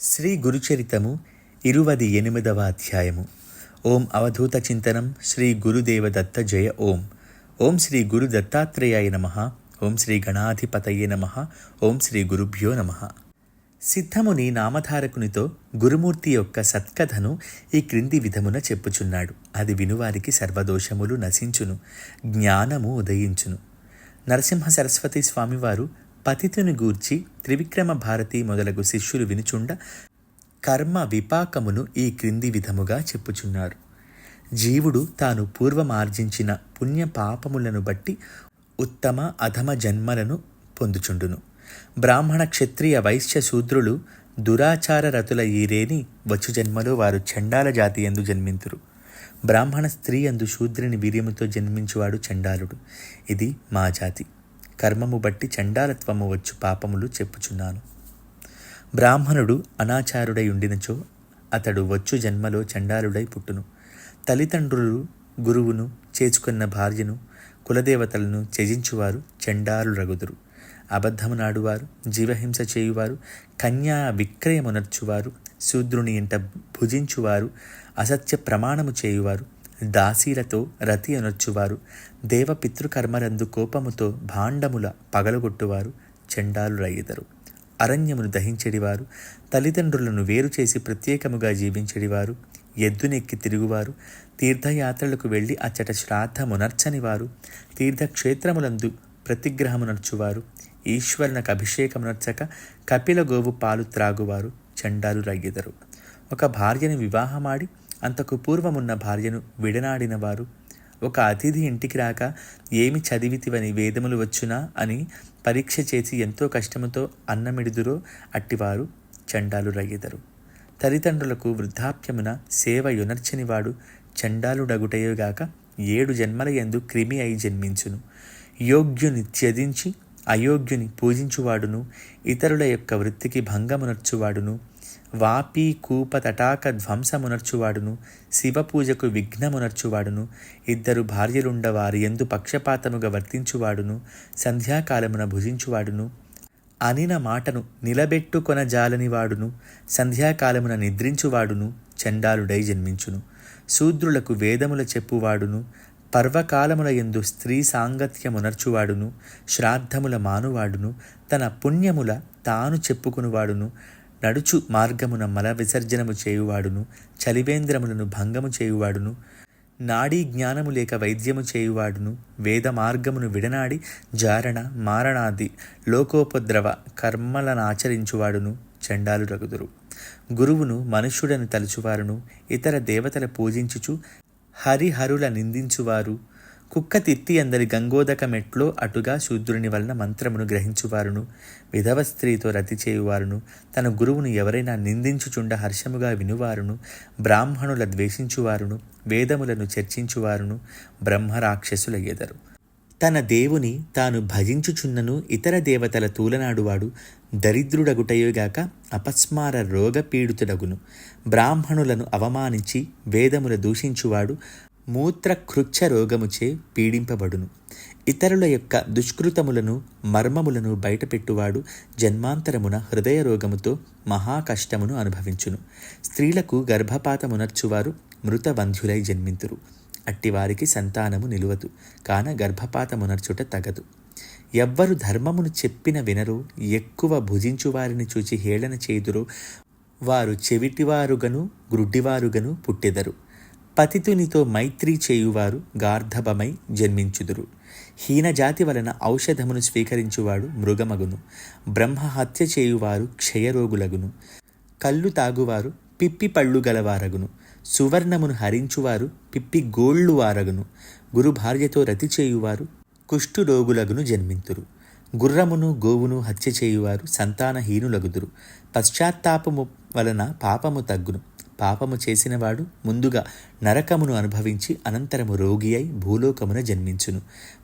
శ్రీ గురుచరితము ఇరువది ఎనిమిదవ అధ్యాయము. ఓం అవధూత చింతనం శ్రీ గురుదేవదత్త జయ ఓం. ఓం శ్రీ గురు దత్తాత్రేయాయ నమ. ఓం శ్రీ గణాధిపతయే నమ. ఓం శ్రీ గురుభ్యో నమ. సిద్ధముని నామధారకునితో గురుమూర్తి యొక్క సత్కథను ఈ క్రింది విధమున చెప్పుచున్నాడు. అది వినువారికి సర్వదోషములు నశించును జ్ఞానము ఉదయించును. నరసింహ సరస్వతి స్వామివారు పతితుని గూర్చి త్రివిక్రమ భారతి మొదలగు శిష్యులు వినుచుండ కర్మ విపాకమును ఈ క్రింది విధముగా చెప్పుచున్నారు. జీవుడు తాను పూర్వమార్జించిన పుణ్య పాపములను బట్టి ఉత్తమ అధమ జన్మలను పొందుచుండును. బ్రాహ్మణ క్షత్రియ వైశ్య శూద్రులు దురాచార రతుల ఈరేని వచ్చు జన్మలో వారు చండాల జాతి ఎందు జన్మింతురు. బ్రాహ్మణ స్త్రీ అందు శూద్రుని వీర్యముతో జన్మించువాడు చండాలుడు. ఇది మా జాతి. కర్మము బట్టి చండాలత్వము వచ్చు పాపములు చెప్పుచున్నాను. బ్రాహ్మణుడు అనాచారుడై ఉండినచో అతడు వచ్చు జన్మలో చండాలుడై పుట్టును. తల్లిదండ్రులు గురువును చేచుకున్న భార్యను కులదేవతలను త్యజించువారు చండాలు రగుదురు అబద్ధము నాడువారు జీవహింస చేయువారు కన్యా విక్రయమునర్చువారు శూద్రుని ఇంట భుజించువారు అసత్య ప్రమాణము చేయువారు దాసీలతో రతి అనొచ్చువారు. దేవపితృకర్మరందు కోపముతో భాండముల పగలగొట్టువారు చండాలు రయ్యదరు అరణ్యమును దహించెడివారు. తల్లిదండ్రులను వేరు చేసి ప్రత్యేకముగా జీవించెడివారు. ఎద్దునెక్కి తిరుగువారు. తీర్థయాత్రలకు వెళ్ళి అచ్చట శ్రాద్ధమునర్చని వారు తీర్థక్షేత్రములందు ప్రతిగ్రహమునర్చువారు. ఈశ్వరునకు అభిషేకమునర్చక కపిల గోవు పాలు త్రాగువారు. చండాలు రయ్యెదరు ఒక భార్యను వివాహమాడి అంతకు పూర్వమున్న భార్యను విడనాడిన వారు ఒక అతిథి ఇంటికి రాక ఏమి చదివితివని వేదములు వచ్చునా అని పరీక్ష చేసి ఎంతో కష్టముతో అన్నమిడుదురో అట్టివారు చండాలు రయ్యెదరు. తల్లిదండ్రులకు వృద్ధాప్యమున సేవ యునర్చనివాడు చండాలుడగుటయోగాక ఏడు జన్మల ఎందు క్రిమి అయి జన్మించును. యోగ్యుని త్యజించి అయోగ్యుని పూజించువాడును ఇతరుల యొక్క వృత్తికి భంగమునర్చువాడును వాపి కూప తటాక ధ్వంసమునర్చువాడును శివపూజకు విఘ్నమునర్చువాడును ఇద్దరు భార్యలుండవారి ఎందు పక్షపాతముగా వర్తించువాడును సంధ్యాకాలమున భుజించువాడును అనిన మాటను నిలబెట్టుకొన జాలనివాడును సంధ్యాకాలమున నిద్రించువాడును చండాలుడై జన్మించును. శూద్రులకు వేదముల చెప్పువాడును పర్వకాలముల ఎందు స్త్రీ సాంగత్యమునర్చువాడును శ్రాద్ధముల మానువాడును తన పుణ్యముల తాను చెప్పుకునివాడును నడుచు మార్గమున మల విసర్జనము చేయువాడును చలివేంద్రములను భంగము చేయువాడును నాడీ జ్ఞానము లేక వైద్యము చేయువాడును వేద మార్గమును విడనాడి జారణ మారణాది లోకోపద్రవ కర్మలనాచరించువాడును చండాలు రగుదురు. గురువును మనుష్యుడని తలుచువారును ఇతర దేవతల పూజించుచు హరిహరుల నిందించువారు కుక్క తిత్తి అందరి గంగోదక మెట్లో అటుగా శూద్రుని వలన మంత్రమును గ్రహించువారును. విధవ స్త్రీతో రతి చేయువారును. తన గురువును ఎవరైనా నిందించుచుండ హర్షముగా వినువారును. బ్రాహ్మణుల ద్వేషించువారును. వేదములను చర్చించువారును. బ్రహ్మరాక్షసుల ఎదరు. తన దేవుని తాను భజించుచున్నను ఇతర దేవతల తూలనాడువాడు దరిద్రుడగుటయోగాక అపస్మార రోగపీడితుడగును. బ్రాహ్మణులను అవమానించి వేదముల దూషించువాడు మూత్రకృచ్ఛ రోగముచే పీడింపబడును. ఇతరుల యొక్క దుష్కృతములను మర్మములను బయటపెట్టువాడు జన్మాంతరమున హృదయ రోగముతో మహాకష్టమును అనుభవించును. స్త్రీలకు గర్భపాతమునర్చువారు మృతబంధ్యులై జన్మింతురు. అట్టివారికి సంతానము నిలువదు కాన గర్భపాతమునర్చుట తగదు. ఎవ్వరు ధర్మమును చెప్పిన వినరో ఎక్కువ భుజించువారిని చూచి హేళన చేదురో వారు చెవిటివారుగను గ్రుడ్డివారుగను పుట్టెదరు. పతితునితో మైత్రి చేయువారు గార్ధభమై జన్మించుదురు. హీనజాతి వలన ఔషధమును స్వీకరించువాడు మృగమగును. బ్రహ్మ హత్య చేయువారు క్షయరోగులగును. కళ్ళు తాగువారు పిప్పి పళ్ళు గలవారగును. సువర్ణమును హరించువారు పిప్పి గోళ్ళు వారగును గురు భార్యతో రతి చేయువారు కుష్ఠురోగులగును జన్మింతురు. గుర్రమును గోవును హత్య చేయువారు సంతానహీనులగుదురు. పశ్చాత్తాపము వలన పాపము తగ్గును. పాపము చేసినవాడు ముందుగా నరకమును అనుభవించి అనంతరము రోగి అయి భూలోకమున జన్మించును.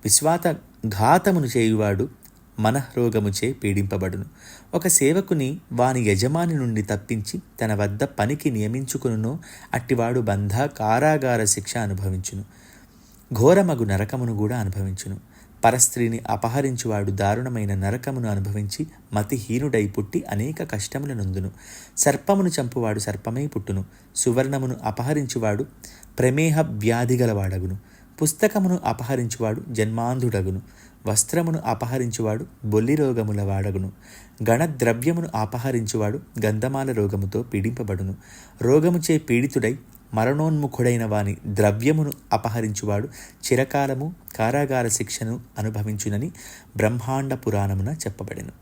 విశ్వాత ఘాతమును చేయువాడు మనఃరోగముచే పీడింపబడును. ఒక సేవకుని వాని యజమాని నుండి తప్పించి తన వద్ద పనికి నియమించుకును అట్టివాడు బంధ కారాగార శిక్ష అనుభవించును. ఘోరమగు నరకమును కూడా అనుభవించును. పరస్త్రీని అపహరించువాడు దారుణమైన నరకమును అనుభవించి మతిహీనుడై పుట్టి అనేక కష్టముల నొందును. సర్పమును చంపువాడు సర్పమై పుట్టును. సువర్ణమును అపహరించువాడు ప్రమేహ వ్యాధి గలవాడగును. పుస్తకమును అపహరించువాడు జన్మాంధుడగును. వస్త్రమును అపహరించువాడు బొల్లి రోగముల వాడగును గణద్రవ్యమును అపహరించువాడు గంధమాల రోగముతో పీడింపబడును. రోగముచే పీడితుడై మరణోన్ముఖుడైన వాని ద్రవ్యమును అపహరించువాడు చిరకాలము కారాగార శిక్షను అనుభవించునని బ్రహ్మాండ పురాణమున చెప్పబడెను.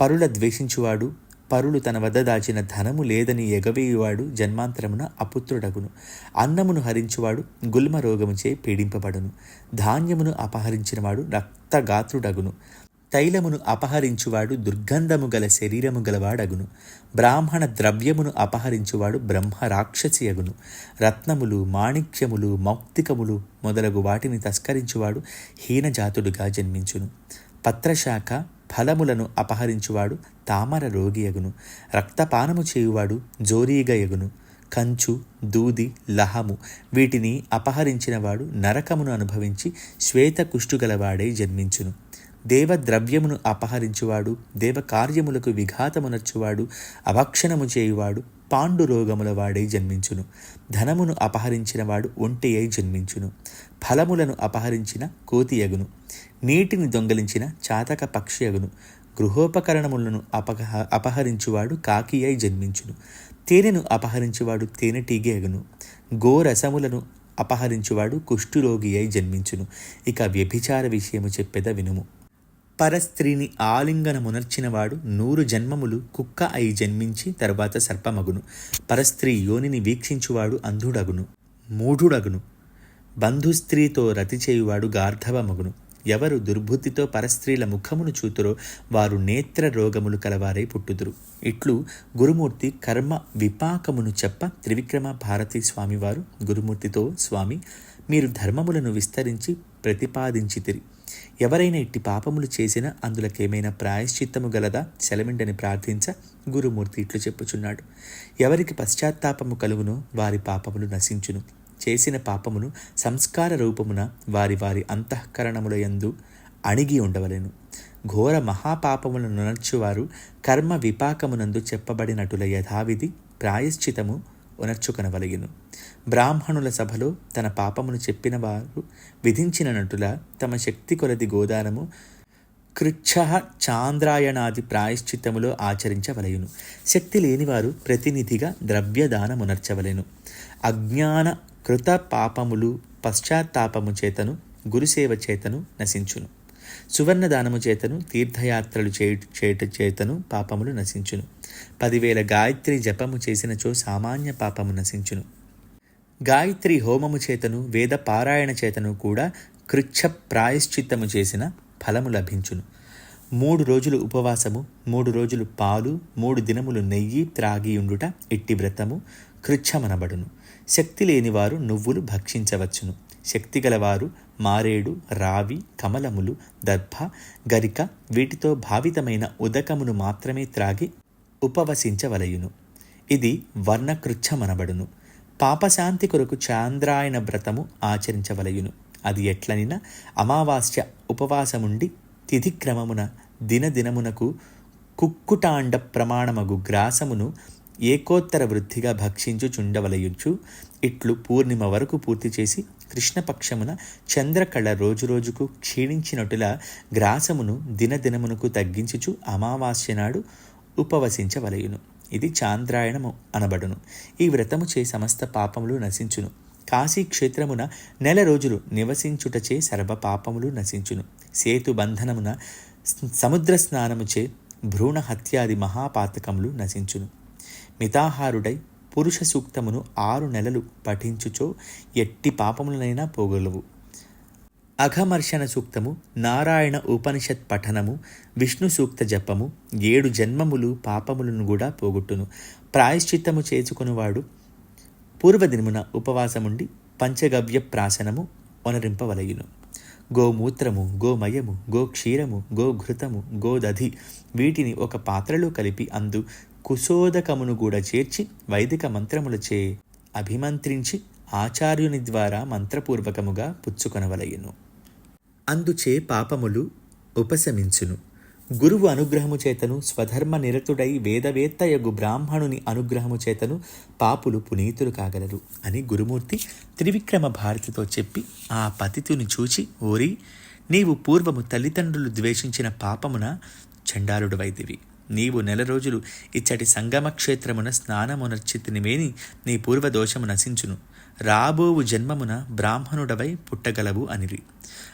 పరుల ద్వేషించువాడు పరులు తన వద్ద దాచిన ధనము లేదని ఎగవేయువాడు జన్మాంతరమున అపుత్రుడగును. అన్నమును హరించువాడు గుల్మ రోగముచే పీడింపబడును. ధాన్యమును అపహరించినవాడు రక్తగాత్రుడగును. తైలమును అపహరించువాడు దుర్గంధము గల శరీరము గలవాడగును. బ్రాహ్మణ ద్రవ్యమును అపహరించువాడు బ్రహ్మ రాక్షసియగును రత్నములు మాణిక్యములు మౌక్తికములు మొదలగు వాటిని తస్కరించువాడు హీనజాతుడుగా జన్మించును. పత్రశాఖ ఫలములను అపహరించువాడు తామర రోగియగును రక్తపానము చేయువాడు జోరీగయగును కంచు దూది లహము వీటిని అపహరించినవాడు నరకమును అనుభవించి శ్వేత కుష్టుగలవాడై జన్మించును. దేవద్రవ్యమును అపహరించువాడు దేవకార్యములకు విఘాతమునర్చువాడు అవక్షణము చేయువాడు పాండు రోగముల వాడై జన్మించును. ధనమును అపహరించినవాడు ఒంటి అయి జన్మించును. ఫలములను అపహరించిన కోతియగును నీటిని దొంగలించిన చాతక పక్షియగును గృహోపకరణములను అపహ అపహరించువాడు కాకి అయి జన్మించును. తేనెను అపహరించువాడు తేనెటీగే అగును గోరసములను అపహరించువాడు కుష్ఠురోగి అయి జన్మించును. ఇక వ్యభిచార విషయము చెప్పెద వినుము. పరస్త్రీని ఆలింగనమునర్చినవాడు నూరు జన్మములు కుక్క అయి జన్మించి తరువాత సర్పమగును. పరస్త్రీ యోనిని వీక్షించువాడు అంధుడగును మూఢుడగును. బంధుస్త్రీతో రతి చేయువాడు గార్ధవమగును. ఎవరు దుర్బుద్ధితో పరస్త్రీల ముఖమును చూతురో వారు నేత్ర రోగములు కలవారై పుట్టుదురు. ఇట్లు గురుమూర్తి కర్మ విపాకమును చెప్ప త్రివిక్రమ భారతి స్వామివారు గురుమూర్తితో స్వామి మీరు ధర్మములను విస్తరించి ప్రతిపాదించితిరి. ఎవరైనా ఇట్టి పాపములు చేసినా అందులకేమైనా ప్రాయశ్చిత్తము గలదా? సెలమిండని ప్రార్థించ గురుమూర్తి ఇట్లు చెప్పుచున్నాడు. ఎవరికి పశ్చాత్తాపము కలుగునో వారి పాపములు నశించును. చేసిన పాపమును సంస్కార రూపమున వారి వారి అంతఃకరణముల యందు అణిగి ఉండవలెను. ఘోర మహాపాపములను నర్చువారు కర్మ విపాకమునందు చెప్పబడినటుల యథావిధి ప్రాయశ్చితము ఉనర్చుకొనవలగిను బ్రాహ్మణుల సభలో తన పాపమును చెప్పిన వారు విధించిన నటుల తమ శక్తి కొలది గోదానము కృచ్ఛ చాంద్రాయణాది ప్రాయశ్చిత్తములో ఆచరించవలయును శక్తి లేనివారు ప్రతినిధిగా ద్రవ్యదానమునర్చవలెను. అజ్ఞాన కృత పాపములు పశ్చాత్తాపము చేతను గురుసేవ చేతను నశించును. సువర్ణ దానము చేతను తీర్థయాత్రలు చేయుట చేయుట చేతను పాపములు నశించును. పదివేల గాయత్రి జపము చేసినచో సామాన్య పాపము నశించును. గాయత్రి హోమము చేతను వేద పారాయణ చేతను కూడా కృచ్ఛ ప్రాయశ్చిత్తము చేసిన ఫలము లభించును. మూడు రోజులు ఉపవాసము మూడు రోజులు పాలు మూడు దినములు నెయ్యి త్రాగియుండుట ఇట్టి వ్రతము కృచ్ఛమనబడును. శక్తి లేనివారు నువ్వులు భక్షించవచ్చును. శక్తి గలవారు మారేడు రావి కమలములు దర్భ గరిక వీటితో భావితమైన ఉదకమును మాత్రమే త్రాగి ఉపవసించవలయును. ఇది వర్ణకృచ్ఛమనబడును. పాపశాంతి కొరకు చాంద్రాయణ వ్రతము ఆచరించవలయును. అది ఎట్లనినా అమావాస్య ఉపవాసముండి తిథిక్రమమున దినదినమునకు కుక్కుటాండ ప్రమాణమగు గ్రాసమును ఏకోత్తర వృద్ధిగా భక్షించుచుండవలయుచు ఇట్లు పూర్ణిమ వరకు పూర్తి చేసి కృష్ణపక్షమున చంద్రకళ రోజురోజుకు క్షీణించినట్టులా గ్రాసమును దినదినమునకు తగ్గించుచు అమావాస్య నాడు ఉపవసించవలయును. ఇది చాంద్రాయణము అనబడును. ఈ వ్రతము చే సమస్త పాపములు నశించును. కాశీ క్షేత్రమున నెల రోజులు నివసించుటచే సర్వ పాపములు నశించును. సేతు బంధనమున సముద్ర స్నానముచే భ్రూణ హత్యాది మహాపాతకములు నశించును. మితాహారుడై పురుష సూక్తమును ఆరు నెలలు పఠించుచో ఎట్టి పాపములనైనా పోగలవు. అఘమర్షణ సూక్తము నారాయణ ఉపనిషత్ పఠనము విష్ణు సూక్త జపము ఏడు జన్మములు పాపములను కూడా పోగొట్టును. ప్రాయశ్చిత్తము చేసుకునివాడు పూర్వదినమున ఉపవాసముండి పంచగవ్య ప్రాసనము వనరింపవలయును. గోమూత్రము గోమయము గోక్షీరము గోఘృతము గోదధి వీటిని ఒక పాత్రలో కలిపి అందు కుశోదకమును కూడా చేర్చి వైదిక మంత్రములచే అభిమంత్రించి ఆచార్యుని ద్వారా మంత్రపూర్వకముగా పుచ్చుకొనవలయును. అందుచే పాపములు ఉపశమించును. గురువు అనుగ్రహము చేతను స్వధర్మ నిరతుడై వేదవేత్తయగు బ్రాహ్మణుని అనుగ్రహము చేతను పాపులు పునీతులు కాగలరు అని గురుమూర్తి త్రివిక్రమ భారతితో చెప్పి ఆ పతితుని చూచి ఓరి నీవు పూర్వము తల్లిదండ్రులు ద్వేషించిన పాపమున చండారుడు వైదివి నీవు నెల రోజులు ఇచ్చటి సంగమ క్షేత్రమున స్నానమునర్చితినివేని నీ పూర్వదోషము నశించును. రాబోవు జన్మమున బ్రాహ్మణుడవై పుట్టగలవు అనిరి.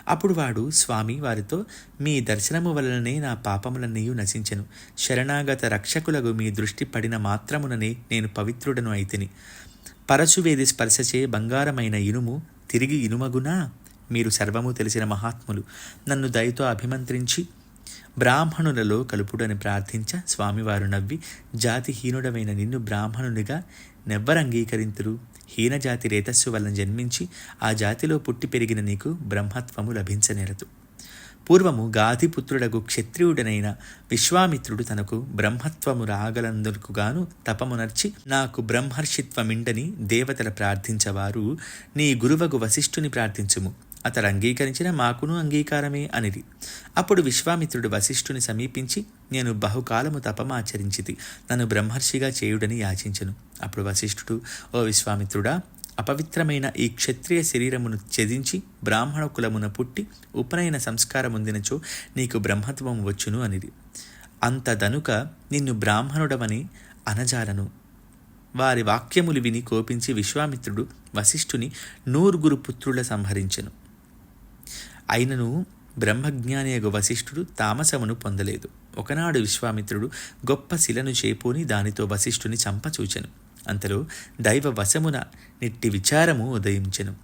అప్పుడు వాడు స్వామి వారితో మీ దర్శనము వలననే నా పాపములన్నీయు నశించెను. శరణాగత రక్షకులకు మీ దృష్టి పడిన మాత్రముననే నేను పవిత్రుడను అయితిని. పరశువేది స్పర్శచే బంగారమైన ఇనుము తిరిగి ఇనుమగునా? మీరు సర్వము తెలిసిన మహాత్ములు. నన్ను దయతో అభిమంత్రించి బ్రాహ్మణులలో కలుపుడని ప్రార్థించ స్వామివారు నవ్వి జాతిహీనుడమైన నిన్ను బ్రాహ్మణునిగా నెవ్వరంగీకరింతురు. హీనజాతి రేతస్సు వలన జన్మించి ఆ జాతిలో పుట్టి పెరిగిన నీకు బ్రహ్మత్వము లభించనేరదు పూర్వము గాధిపుత్రుడగు క్షత్రియుడనైన విశ్వామిత్రుడు తనకు బ్రహ్మత్వము రాగలందుకుగాను తపమునర్చి నాకు బ్రహ్మర్షిత్వమిండని దేవతల ప్రార్థించవారు. నీ గురువగు వశిష్ఠుని ప్రార్థించుము. అతడు అంగీకరించిన మాకును అంగీకారమే అనిది. అప్పుడు విశ్వామిత్రుడు వశిష్ఠుని సమీపించి నేను బహుకాలము తపమాచరించితి నన్ను బ్రహ్మర్షిగా చేయుడని యాచించను. అప్పుడు వశిష్ఠుడు ఓ విశ్వామిత్రుడా అపవిత్రమైన ఈ క్షత్రియ శరీరమును ఛేదించి బ్రాహ్మణ కులమున పుట్టి ఉపనయన సంస్కారముందినచో నీకు బ్రహ్మత్వం వచ్చును అనిది. అంతదనుక నిన్ను బ్రాహ్మణుడవని అనజాలను వారి వాక్యములు విని కోపించి విశ్వామిత్రుడు వశిష్ఠుని నూరుగురు పుత్రుల సంహరించెను. అయినను బ్రహ్మజ్ఞానియగు వశిష్ఠుడు తామసమును పొందలేదు. ఒకనాడు విశ్వామిత్రుడు గొప్ప శిలను చేపోని దానితో వశిష్ఠుని చంపచూచెను అంతలో దైవ వశమున నిట్టి విచారము ఉదయించెను.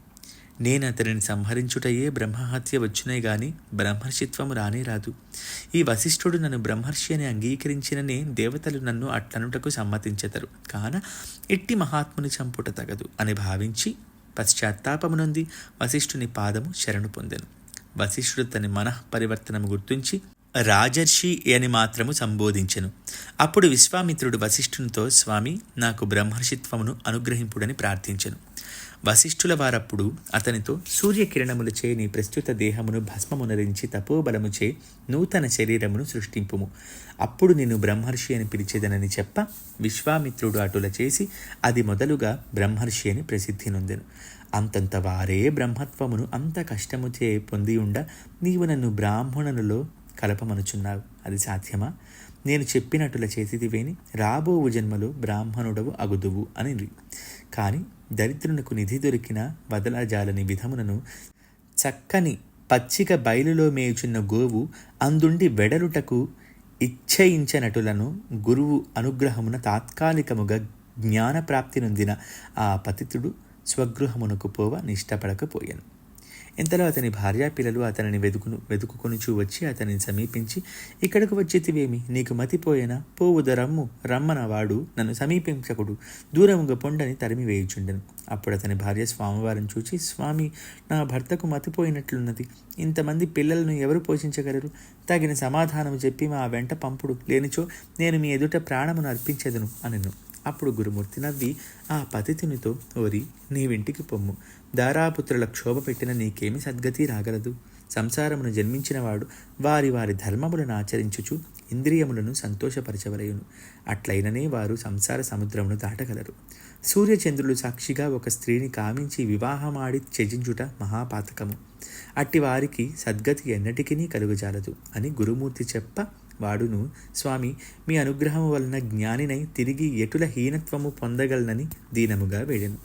నేను అతనిని సంహరించుటయే బ్రహ్మహత్య వచ్చునే గాని బ్రహ్మర్షిత్వము రానే రాదు. ఈ వశిష్ఠుడు నన్ను బ్రహ్మర్షి అని అంగీకరించిననే దేవతలు నన్ను అట్లనుటకు సమ్మతించెతరు. కాన ఎట్టి మహాత్ముని చంపుట తగదు అని భావించి పశ్చాత్తాపమునంది వశిష్ఠుని పాదము శరణు పొందెను. వశిష్ఠుడు తన మనః పరివర్తనము గుర్తించి రాజర్షి అని మాత్రము సంబోధించెను. అప్పుడు విశ్వామిత్రుడు వశిష్ఠునితో స్వామి నాకు బ్రహ్మర్షిత్వమును అనుగ్రహింపుడని ప్రార్థించెను. వశిష్ఠుల వారప్పుడు అతనితో సూర్యకిరణములచే నీ ప్రస్తుత దేహమును భస్మమునరించి తపోబలముచే నూతన శరీరమును సృష్టింపుము. అప్పుడు నిన్ను బ్రహ్మర్షి అని పిలిచేదనని చెప్ప. విశ్వామిత్రుడు అటుల చేసి అది మొదలుగా బ్రహ్మర్షి అని ప్రసిద్ధి నొందెను. అంతంత వారే బ్రహ్మత్వమును అంత కష్టముచే పొందియుండ నీవు నన్ను బ్రాహ్మణులలో కలపమనుచున్నావు. అది సాధ్యమా? నేను చెప్పినట్టుల చేతిదివేని రాబోవు జన్మలో బ్రాహ్మణుడవు అగుదువు అని కానీ దరిద్రునకు నిధి దొరికిన వదలజాలని విధమునను చక్కని పచ్చిక బయలులో మేయుచున్న గోవు అందుండి వెడలుటకు ఇచ్చయించనటులను గురువు అనుగ్రహమున తాత్కాలికముగా జ్ఞానప్రాప్తి నొందిన ఆ పతితుడు స్వగృహమునకు పోవ నిష్టపడకపోయాను. ఇంతలో అతని భార్య పిల్లలు అతనిని వెతుకును వెతుకుకొనుచూ వచ్చి అతనిని సమీపించి ఇక్కడకు వచ్చేతివేమి? నీకు మతిపోయేనా పోవుదరమ్ము రమ్మన వాడు నన్ను సమీపించకుడు. దూరముగా పొండని తరిమి వేయుచుండెను. అప్పుడు అతని భార్య స్వామివారిని చూచి స్వామి నా భర్తకు మతిపోయినట్లున్నది ఇంతమంది పిల్లలను ఎవరు పోషించగలరు? తగిన సమాధానం చెప్పి మా వెంట పంపుడు. లేనిచో నేను మీ ఎదుట ప్రాణమును అర్పించేదను అనెను. అప్పుడు గురుమూర్తి నవ్వి ఆ పతితునితో ఓరి నీవింటికి పొమ్ము. దారాపుత్రుల క్షోభ పెట్టిన నీకేమి సద్గతి రాగలదు. సంసారమును జన్మించినవాడు వారి వారి ధర్మములను ఆచరించుచు ఇంద్రియములను సంతోషపరచవలయును. అట్లయిననే వారు సంసార సముద్రమును దాటగలరు. సూర్యచంద్రులు సాక్షిగా ఒక స్త్రీని కామించి వివాహమాడి త్యజించుట మహాపాతకము. అట్టి వారికి సద్గతి ఎన్నటికీ కలుగజాలదు అని గురుమూర్తి చెప్ప వాడును. స్వామి మీ అనుగ్రహము వలన జ్ఞానినై తిరిగి ఎటుల హీనత్వము పొందగలనని దీనముగా వేడెను.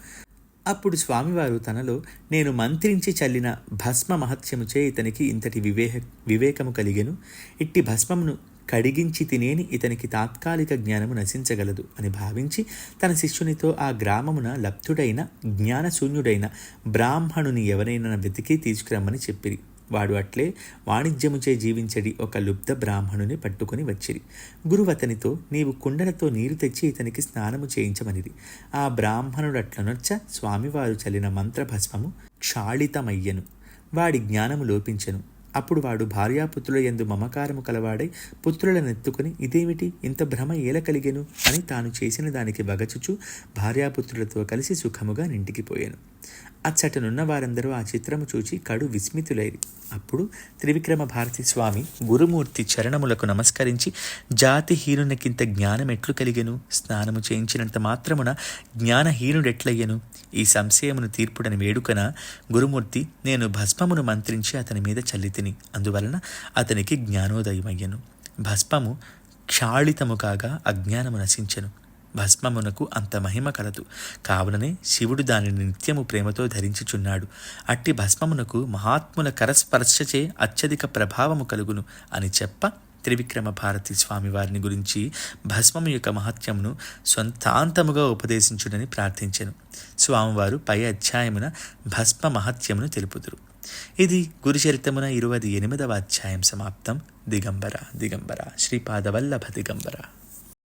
అప్పుడు స్వామివారు తనలో నేను మంత్రించి చల్లిన భస్మ మహత్యముచే ఇతనికి ఇంతటి వివేహ వివేకము కలిగెను. ఇట్టి భస్మమును కడిగించి తినేని ఇతనికి తాత్కాలిక జ్ఞానము నశించగలదు అని భావించి తన శిష్యునితో ఆ గ్రామమున లబ్ధుడైన జ్ఞానశూన్యుడైన బ్రాహ్మణుని ఎవరైనా వెతికి తీసుకురమ్మని చెప్పిరి. వాడు అట్లే వాణిజ్యముచే జీవించడి ఒక లుబ్ధ బ్రాహ్మణుని పట్టుకుని వచ్చిరి. గురువు అతనితో నీవు కుండలతో నీరు తెచ్చి ఇతనికి స్నానము చేయించమనిది. ఆ బ్రాహ్మణుడు అట్లనొచ్చ స్వామివారు చల్లిన మంత్రభస్మము క్షాళితమయ్యను. వాడి జ్ఞానము లోపించెను. అప్పుడు వాడు భార్యాపుత్రుల ఎందు మమకారము కలవాడై పుత్రులను ఎత్తుకుని ఇదేమిటి? ఇంత భ్రమ ఏల కలిగెను? అని తాను చేసిన దానికి వగచుచు భార్యాపుత్రులతో కలిసి సుఖముగా నింటికి పోయాను. అచ్చటనున్న వారందరూ ఆ చిత్రము చూచి కడు విస్మితులైరి. అప్పుడు త్రివిక్రమ భారతి స్వామి గురుమూర్తి చరణములకు నమస్కరించి జాతిహీనునికింత జ్ఞానం ఎట్లు కలిగెను? స్నానము చేయించినంత మాత్రమున జ్ఞానహీనుడెట్లయ్యను? ఈ సంశయమును తీర్పుడని వేడుకన గురుమూర్తి నేను భస్మమును మంత్రించి అతని మీద చల్లితిని అందువలన అతనికి జ్ఞానోదయమయ్యను. భస్మము క్షాళితము కాగా అజ్ఞానము నశించెను. భస్మమునకు అంత మహిమ కలదు. కావుననే శివుడు దానిని నిత్యము ప్రేమతో ధరించుచున్నాడు. అట్టి భస్మమునకు మహాత్ముల కరస్పర్శచే అత్యధిక ప్రభావము కలుగును అని చెప్ప త్రివిక్రమ భారతి స్వామి వారిని గురించి భస్మము యొక్క మహత్యమును సొంతాంతముగా ఉపదేశించుడని ప్రార్థించెను. స్వామివారు పై అధ్యాయమున భస్మ మహత్యమును తెలుపుదురు. ఇది గురుచరితమున ఇరువది ఎనిమిదవ అధ్యాయం సమాప్తం. దిగంబర దిగంబర. శ్రీపాదవల్లభ దిగంబర.